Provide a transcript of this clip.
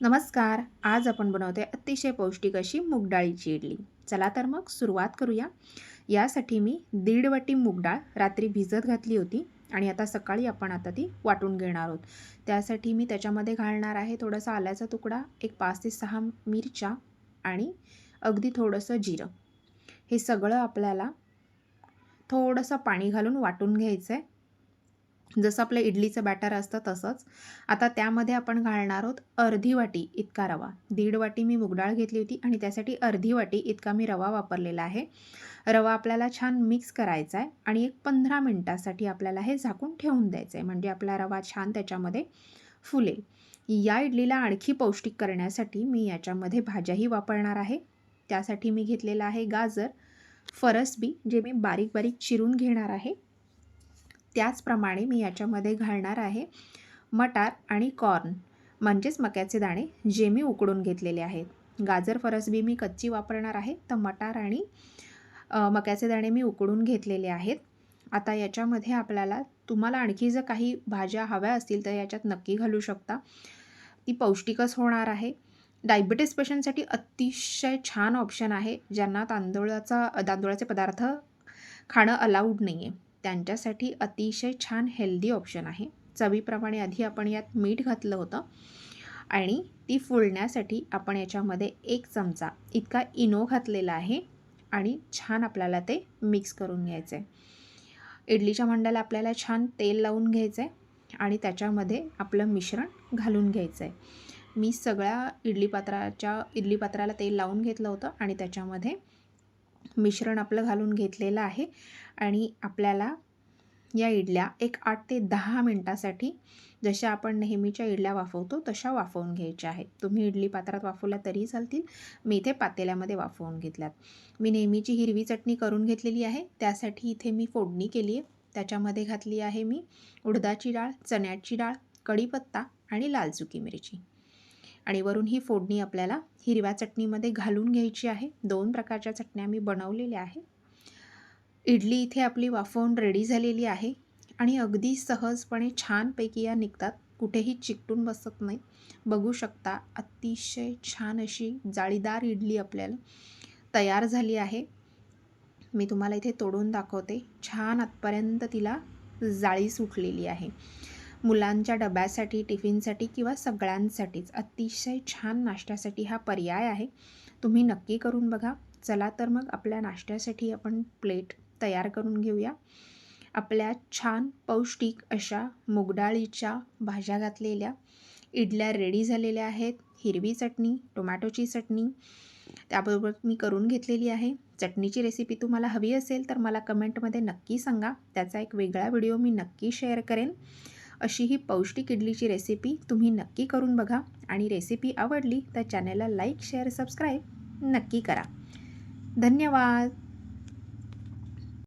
नमस्कार. आज आपण बनवते अतिशय पौष्टिक अशी मूगडाळीची इडली. चला तर मग सुरुवात करूया. यासाठी मी दीड वाटी रात्री भिजत घातली होती आणि आता सकाळी आपण आता ती वाटून घेणार आहोत. त्यासाठी मी त्याच्यामध्ये घालणार आहे थोडासा आल्याचा तुकडा एक पाच ते सहा मिरच्या आणि अगदी थोडंसं जिरं. हे सगळं आपल्याला थोडंसं पाणी घालून वाटून घ्यायचं आहे जसं आपलं इडलीचं बॅटर असतं तसंच. आता त्यामध्ये आपण घालणार आहोत अर्धी वाटी इतका रवा. दीड वाटी मी मुगडाळ घेतली होती आणि त्यासाठी अर्धी वाटी इतका मी रवा वापरलेला आहे. रवा आपल्याला छान मिक्स करायचा आहे आणि एक पंधरा मिनटासाठी आपल्याला हे झाकून ठेवून द्यायचं आहे. म्हणजे आपला रवा छान त्याच्यामध्ये फुलेल. या इडलीला आणखी पौष्टिक करण्यासाठी मी याच्यामध्ये भाज्याही वापरणार आहे. त्यासाठी मी घेतलेला आहे गाजर. फरसबी जे मी बारीक बारीक चिरून घेणार आहे. त्याचप्रमाणे मी याच्यामध्ये घालणार आहे मटार आणि कॉर्न म्हणजेच मक्याचे दाणे जे मी उकडून घेतलेले आहेत. गाजर फरसबी मी कच्ची वापरणार आहे तर मटार आणि मक्याचे दाणे मी उकडून घेतलेले आहेत. आता याच्यामध्ये आपल्याला तुम्हाला आणखी जर काही भाज्या हव्या असतील तर याच्यात नक्की घालू शकता. ती पौष्टिकच होणार आहे. डायबिटीस पेशंटसाठी अतिशय छान ऑप्शन आहे ज्यांना तांदूळाचा तांदूळाचे पदार्थ खाणं अलाउड नाही आहे त्यांच्यासाठी अतिशय छान हेल्दी ऑप्शन आहे. चवीप्रमाणे आधी आपण यात मीठ घातलं होतं आणि ती फुलण्यासाठी आपण याच्यामध्ये एक चमचा इतका इनो घातलेला आहे आणि छान आपल्याला ते मिक्स करून घ्यायचं आहे इडलीच्या भांड्याला आपल्याला छान तेल लावून घ्यायचं आहे आणि त्याच्यामध्ये आपलं मिश्रण घालून घ्यायचं आहे मी सगळ्या इडली पात्राच्या इडली पात्राला तेल लावून घेतलं होतं आणि त्याच्यामध्ये मिश्रण आपलं घालून घेतलेलं आहे. आणि आपल्याला या इडल्या एक आठ ते दहा मिनटासाठी जशा आपण नेहमीच्या इडल्या वाफवतो तशा वाफवून घ्यायच्या आहेत. तुम्ही इडली पात्रात वाफवल्या तरी चालतील. मी इथे पातेल्यामध्ये वाफवून घेतल्यात. मी नेहमीची हिरवी चटणी करून घेतलेली आहे. त्यासाठी इथे मी फोडणी केली आहे. त्याच्यामध्ये घातली आहे मी उडदाची डाळ चण्याची डाळ कढीपत्ता आणि लाल चुकी मिरची. आणि वरून ही फोडणी आपल्याला हिरव्या चटणीमध्ये घालून घ्यायची आहे. दोन प्रकारच्या चटण्या मी बनवलेल्या आहे. इडली इथे आपली वाफवून रेडी झालेली आहे आणि अगदी सहजपणे छानपैकी या निघतात. कुठेही चिकटून बसत नाही. बघू शकता अतिशय छान अशी जाळीदार इडली आपल्याला तयार झाली आहे. मी तुम्हाला इथे तोडून दाखवते. छान आतपर्यंत तिला जाळी सुटलेली आहे. मुलांच्या डब्यासाठी टिफिनसाठी किंवा सगळ्यांसाठीच अतिशय छान नाश्त्यासाठी हा पर्याय आहे. तुम्ही नक्की करून बघा. चला तर मग आपल्या नाश्त्यासाठी आपण प्लेट तयार करून घेऊया. आपल्या छान पौष्टिक अशा मुगडाळीच्या भाज्या घातलेल्या. इडल्या रेडी झालेल्या आहेत. हिरवी चटणी टोमॅटोची चटणी. त्याबरोबर मी करून घेतलेली आहे. चटणीची रेसिपी तुम्हाला हवी असेल तर मला कमेंटमध्ये नक्की सांगा. त्याचा एक वेगळा व्हिडिओ मी नक्की शेअर करेन. अशी ही पौष्टिक इडलीची रेसिपी तुम्ही नक्की करून बघा. आणि रेसिपी आवडली तर चॅनलला लाईक शेअर सबस्क्राईब नक्की करा. धन्यवाद.